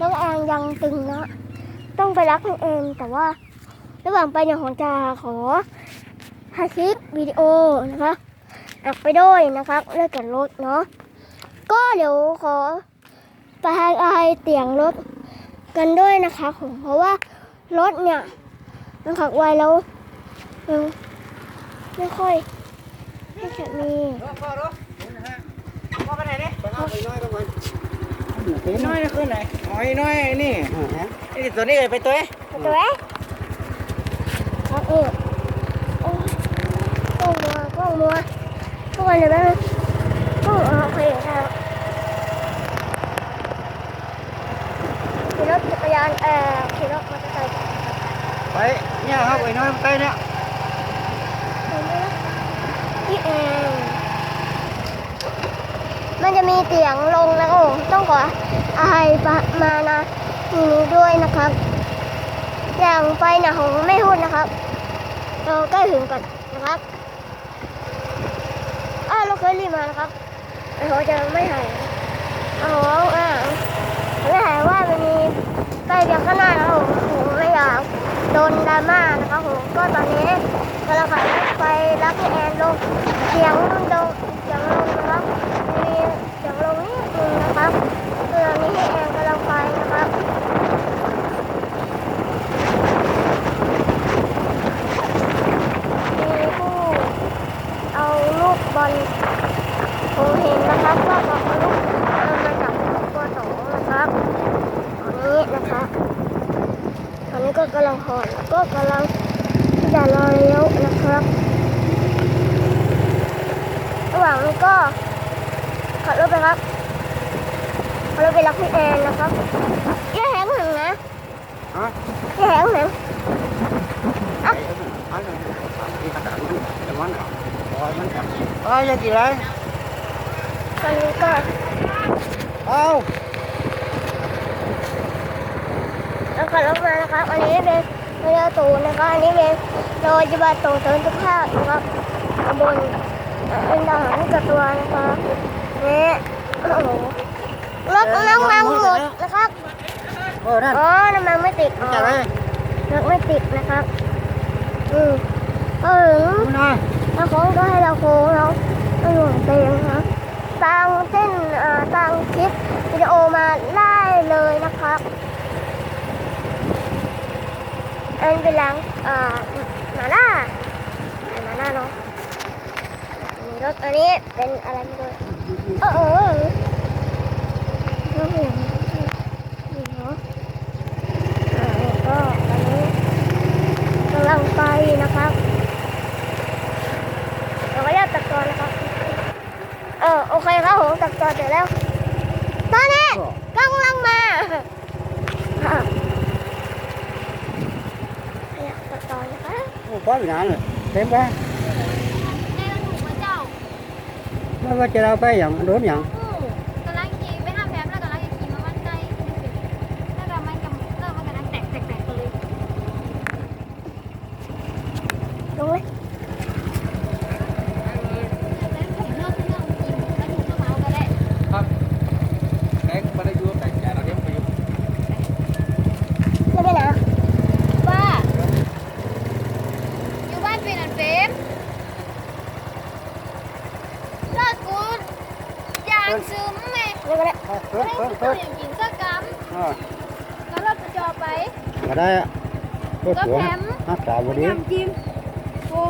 น้องแองยังตึงนะ ต้องไปรักน้องเองแต่ว่า ระหว่างไปเนี่ยผมจะขอถ่ายคลิปวิดีโอนะคะอัดไปด้วยนะครับเรื่องกับรถเนาะก็เดี๋ยวขอไปให้อายเตียงรถกันด้วยนะคะผมเพราะว่ารถเนี่ยมันขับไวแล้วไม่ค่อยไม่ค่อยมีพ่อรู้พ่อไปไหนดิไปเอาไอ้น้อยลงมาไอ้ น้อยนี่คือไหนอ๋อไอ้น้อยนี่ไอ้ตัวนี้ไปตัวเอ้ไปตัวเอ๊ะครับเอกโอ้กล้องมัวก้องมัวทุกคนเลยไหมกล้องอ๋อโอเคครับขี่รถจักรยานเอ่อขี่รถมอเตอร์ไซค์ไปเนี่ยครับไอ้น้อยไปเนี่ย พี่แอน มันจะมีเตียงลงแล้วก็ต้องขออายปะมานะนี้ด้วยนะครับ อย่างไปนะผมไม่พูดนนะครับ เราใกล้ถึงก่อนนะครับอ้าวเราเคยรีบมานะครับไอ้โหจะไม่หายเอาโหอ่าไม่หายว่ามันมีใกล้เพียงข้างหน้าแล้วผมไม่อยากโดนดราม่านะครับผมก็ตอนนี้กำลังขับไปรับพี่แอนลงเสียงลงเสียงลงนะครับมีเสียงลงนิดนึงนะครับคือตอนนี้พี่แอนกำลังไปนะครับ มีผู้เอาลูกบอล ผมเห็นนะครับว่าเขาเอาลูกเอามาจากตัวสองนะครับตอนนี้นะครับตอนนี้ก็กำลังหอนแล้วก็กำลังที่จะรอเลี้ยวนะครับระหว่างนี้ก็ขับรถไปครับขับรถไปรับพี่แอนนะครับอย่าแหงหนึ่งนะฮะอย่าแหงหนึ่งอ๋อยังกี่ไร ตอนนี้ก็ เอาแล้วก็ลงมานะครับ อันนี้เป็นเรือตูนนะครับ อันนี้เป็นโดยจิบัตตูเตินทุกภาคนะครับตำบลเอ่อเป็นทหารกับตัวนะครับนี่โอ้โหรถน้ำมันหมดนะครับเออนั่นอ๋อน้ำมันไม่ติดอ๋อจะไรรถไม่ติดนะครับ อืมเออคุณนายถ้าโค้งก็ให้เราโค้งเราไม่หลงเต็มนะครับตามเส้นเอ่อตามคลิปวิดี โอมาได้เลยนะครับอันเป็นหลังเอ่อมาล่าหมาล่าเนาะมีรถอันนี้เป็นอะไรไม่รู้เออเออเออรถเหลืองนี่เนาะอ่าก็อันนี้กำลังไปนะครับเราก็เรียกตักอนนะครับเออโอเคครับผมตักตอนเสร็จแล้ว ตอนนี้กำลังมาอะเนี่ยตักตอนนะครับ โอ้ป้าอยู่ไหนเลยเต็มไป ในกระดูกพระเจ้า ไม่ว่าจะเราไปอย่างโดนอย่าง อู้กำลังขี่ไปห้าแฟ้มแล้วกำลังจะขี่มาบ้านใกล้แล้วก็มันกำเริ่มมันกำลังแตกแตกแตกไปเลย ลงเลย ผมเลิกเรื่องกินแล้วถูกก็เมาก็ได้ ครับแบงค์มาได้ยูแต่แกเราเลี้ยงไปอยู่ ไม่ไปไหนอะ ว่าอยู่บ้านเป็นอันเฟมเลิกกูยางซึมแม่ไม่ไปไหมให้เพิ่มกูเพิ่มอย่างกินสักกอ่าำแล้วเราจะจอไปมาได้อะเพิ่มหัวห้าสามวันนี้ำจิ้มโอ้